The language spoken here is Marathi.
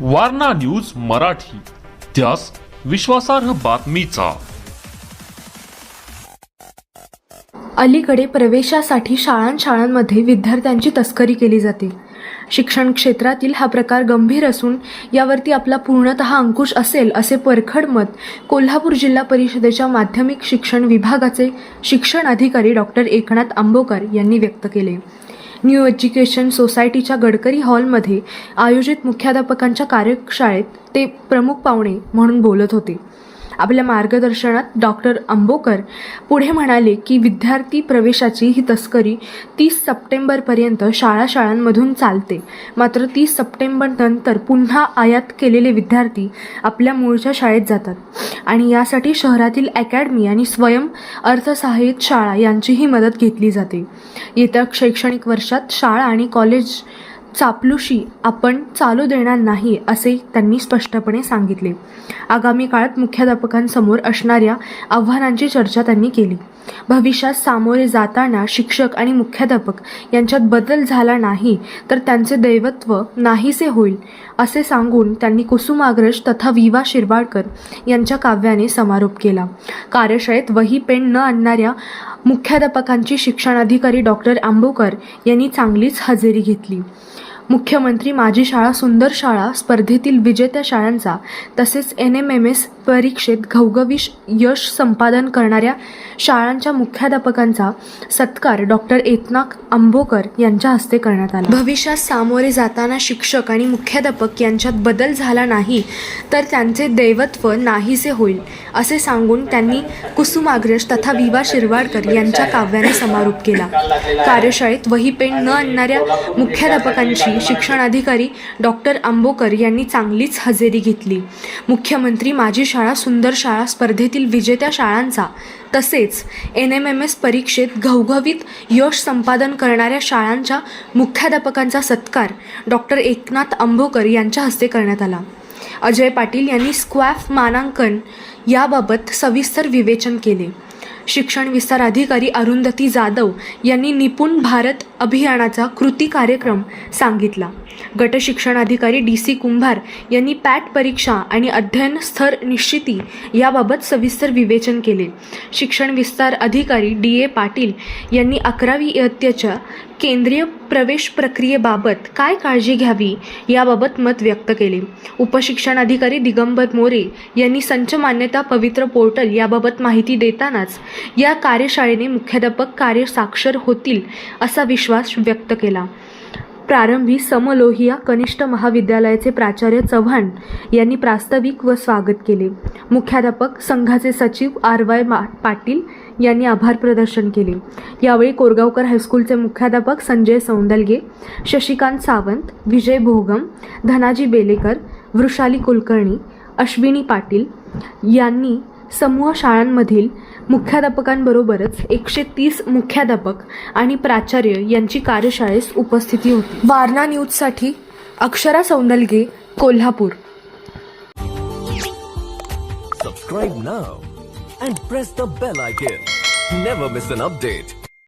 वारणा न्यूज मराठी. त्यास विश्वासार्ह बातमीचा. अलीकडे प्रवेशासाठी शाळांशाळांमध्ये विद्यार्थ्यांची तस्करी केली जाते. शिक्षण क्षेत्रातील हा प्रकार गंभीर असून यावरती आपला पूर्णतः अंकुश असेल असे परखड मत कोल्हापूर जिल्हा परिषदेच्या माध्यमिक शिक्षण विभागाचे शिक्षण अधिकारी डॉक्टर एकनाथ आंबोकर यांनी व्यक्त केले. न्यू एज्युकेशन सोसायटीच्या गडकरी हॉलमध्ये आयोजित मुख्याध्यापकांच्या कार्यशाळेत ते प्रमुख पाहुणे म्हणून बोलत होते. आपल्या मार्गदर्शनात डॉक्टर आंबोकर पुढे म्हणाले की विद्यार्थी प्रवेशाची ही तस्करी तीस सप्टेंबरपर्यंत शाळा शाळांमधून चालते. मात्र तीस सप्टेंबर नंतर पुन्हा आयात केलेले विद्यार्थी आपल्या मूळच्या शाळेत जातात. आणि यासाठी शहरातील अकॅडमी आणि स्वयं अर्थसहाय्यित शाळा यांचीही मदत घेतली जाते. येत्या शैक्षणिक वर्षात शाळा आणि कॉलेज चापलुशी आपण चालू देणार नाही असे त्यांनी स्पष्टपणे सांगितले. आगामी काळात मुख्याध्यापकांसमोर असणाऱ्या आव्हानांची चर्चा त्यांनी केली. भविष्यात सामोरे जाताना शिक्षक आणि मुख्याध्यापक यांच्यात बदल झाला नाही तर त्यांचे दैवत्व नाहीसे होईल असे सांगून त्यांनी कुसुमाग्रज तथा विवा शिरवाडकर यांच्या काव्याने समारोप केला. कार्यशाळेत वही पेन न आणणाऱ्या मुख्याध्यापकांची शिक्षणाधिकारी डॉक्टर आंबोकर यांनी चांगलीच हजेरी घेतली. मुख्यमंत्री माझी शाळा सुंदर शाळा स्पर्धेतील विजेत्या शाळांचा तसेच एन एम एम एस परीक्षेत घवघवीश यश संपादन करणाऱ्या शाळांच्या मुख्याध्यापकांचा सत्कार डॉक्टर एकनाथ आंबोकर यांच्या हस्ते करण्यात आला. भविष्यात सामोरे जाताना शिक्षक आणि मुख्याध्यापक यांच्यात बदल झाला नाही तर त्यांचे दैवत्व नाहीसे होईल असे सांगून त्यांनी कुसुमाग्रज तथा विवा शिरवाडकर यांच्या काव्याने समारोप केला. कार्यशाळेत वही पेन न आणणाऱ्या मुख्याध्यापकांची शिक्षणाधिकारी डॉक्टर आंबोकर यांनी चांगलीच हजेरी घेतली. मुख्यमंत्री माझी शाळा सुंदर शाळा स्पर्धेतील विजेत्या शाळांचा तसेच एन एम एम एस परीक्षेत घवघवीत यश संपादन करणाऱ्या शाळांच्या मुख्याध्यापकांचा सत्कार डॉक्टर एकनाथ आंबोकर यांच्या हस्ते करण्यात आला. अजय पाटील यांनी स्क्वॅफ मानांकन याबाबत सविस्तर विवेचन केले. शिक्षण विस्तार अधिकारी अरुंधती जाधव यांनी निपुण भारत अभियानाचा कृती कार्यक्रम सांगितला. गट डी सी कुंभार यांनी पॅट परीक्षा आणि अध्ययन स्तर निश्चिती याबाबत सविस्तर विवेचन केले. शिक्षण विस्तार अधिकारी डी ए पाटील यांनी अकरावी इयत्तेच्या केंद्रीय प्रवेश प्रक्रियेबाबत काय काळजी घ्यावी याबाबत मत व्यक्त केले. उपशिक्षण अधिकारी दिगंबर मोरे यांनी संच मान्यता पवित्र पोर्टल याबाबत माहिती देतानाच या कार्यशाळेने मुख्याध्यापक कार्य साक्षर होतील असा विश्वास व्यक्त केला. प्रारंभी समलोहिया कनिष्ठ महाविद्यालयाचे प्राचार्य चव्हाण यांनी प्रास्ताविक व स्वागत केले. मुख्याध्यापक संघाचे सचिव आर वाय मा पाटील यांनी आभार प्रदर्शन केले. यावेळी कोरगावकर हायस्कूलचे मुख्याध्यापक संजय सौंदलगे शशिकांत सावंत विजय भोगम धनाजी बेलेकर वृषाली कुलकर्णी अश्विनी पाटील यांनी समूह शाळांमधील मुख्याध्यापकांबरोबरच एकशे तीस मुख्याध्यापक आणि प्राचार्य यांची कार्यशाळेस उपस्थिती होती वारणा न्यूजसाठी Akshara सौंदलगे Kolhapur Subscribe now and press the bell icon. Never miss an update.